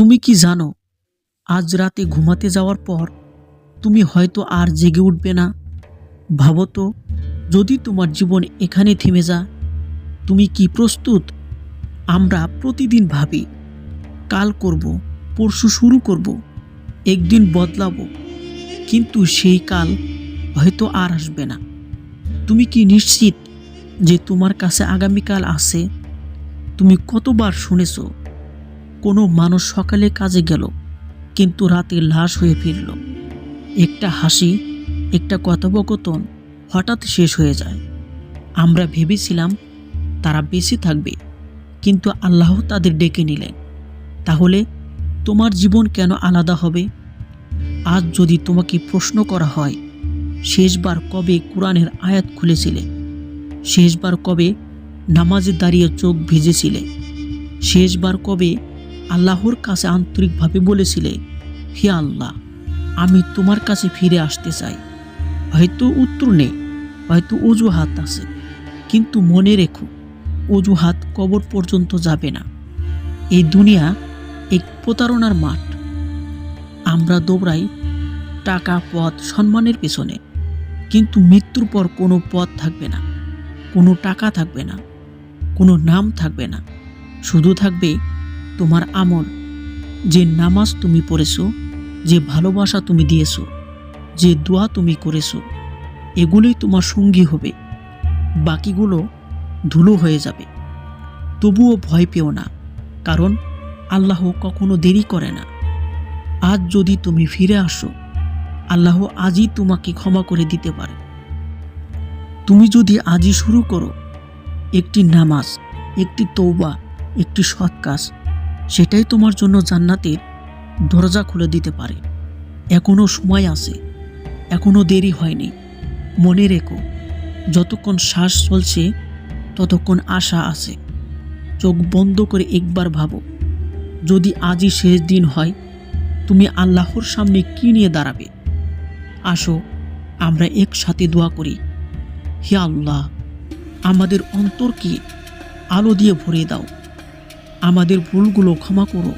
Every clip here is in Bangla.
তুমি কি জানো, আজ রাতে ঘুমাতে যাওয়ার পর তুমি হয়তো আর জেগে উঠবে না। ভাবো তো, যদি তোমার জীবন এখানে থেমে যা তুমি কি প্রস্তুত? আমরা প্রতিদিন ভাবি, কাল করব, পরশু শুরু করব, একদিন বদলাবো, কিন্তু সেই কাল হয়তো আর আসবে না। তুমি কি নিশ্চিত যে তোমার কাছে আগামীকাল আছে তুমি কতবার শুনেছ কোনো মানুষ সকালে কাজে গেল, কিন্তু রাতে লাশ হয়ে ফিরল। একটা হাসি, একটা কথোপকথন হঠাৎ শেষ হয়ে যায়। আমরা ভেবেছিলাম তারা বেঁচে থাকবে, কিন্তু আল্লাহ তাদের ডেকে নিলেন। তাহলে তোমার জীবন কেন আলাদা হবে? আজ যদি তোমাকে প্রশ্ন করা হয়, শেষবার কবে কোরআনের আয়াত খুলেছিলে? শেষবার কবে নামাজে দাঁড়িয়ে চোখ ভিজেছিলে? শেষবার কবে আল্লাহর কাছে আন্তরিকভাবে বলেছিলে, হে আল্লাহ, আমি তোমার কাছে ফিরে আসতে চাই। হয়তো উত্তর নেই, হয়তো অজুহাত আছে, কিন্তু মনে রেখো, অজুহাত কবর পর্যন্ত যাবে না। এই দুনিয়া এক প্রতারণার মাঠ। আমরা দৌড়াই টাকা পথ সম্মানের পেছনে, কিন্তু মৃত্যুর পর কোনো পথ থাকবে না, কোনো টাকা থাকবে না, কোনো নাম থাকবে না, শুধু থাকবে তোমার আমল। যে নামাজ তুমি পড়েছো, যে ভালোবাসা তুমি দিয়েছ, যে দোয়া তুমি করেছ, এগুলোই তোমার সঙ্গী হবে। বাকিগুলো ধুলো হয়ে যাবে। তবুও ভয় পেও না, কারণ আল্লাহ কখনো দেরি করে না। আজ যদি তুমি ফিরে আসো, আল্লাহ আজই তোমাকে ক্ষমা করে দিতে পারে। তুমি যদি আজই শুরু করো, একটি নামাজ, একটি তৌবা একটি সৎ কাজ সেটাই তোমার জন্য জান্নাতের দরজা খুলে দিতে পারে। এখনও সময় আছে। এখনও দেরি হয়নি। মনে রেখো, যতক্ষণ শ্বাস চলছে, ততক্ষণ আশা আছে। চোখ বন্ধ করে একবার ভাবো, যদি আজই শেষ দিন হয়, তুমি আল্লাহর সামনে কি নিয়ে দাঁড়াবে? আসো, আমরা একসাথে দোয়া করি। হে আল্লাহ, আমাদের অন্তরকে আলো দিয়ে ভরে দাও। আমাদের ভুলগুলো ক্ষমা করো।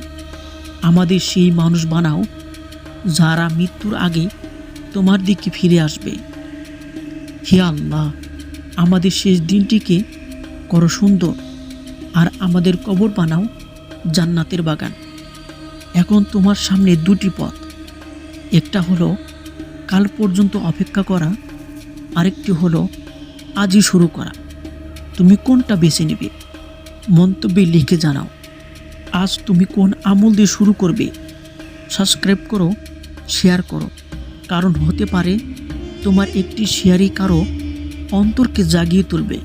আমাদের সেই মানুষ বানাও, যারা মৃত্যুর আগে তোমার দিকে ফিরে আসবে। হে আল্লাহ, আমাদের শেষ দিনটিকে করো সুন্দর, আর আমাদের কবর বানাও জান্নাতের বাগান। এখন তোমার সামনে দুটি পথ। একটা হলো কাল পর্যন্ত অপেক্ষা করা, আরেকটি হলো আজই শুরু করা। তুমি কোনটা বেছে নেবে? মন্তব্যে লিখে জানাও, আজ তুমি কোন আমল দিয়ে শুরু করবে? সাবস্ক্রাইব করো, শেয়ার করো। কারণ হতে পারে তোমার একটি শেয়ারই কারও অন্তরকে জাগিয়ে তুলবে।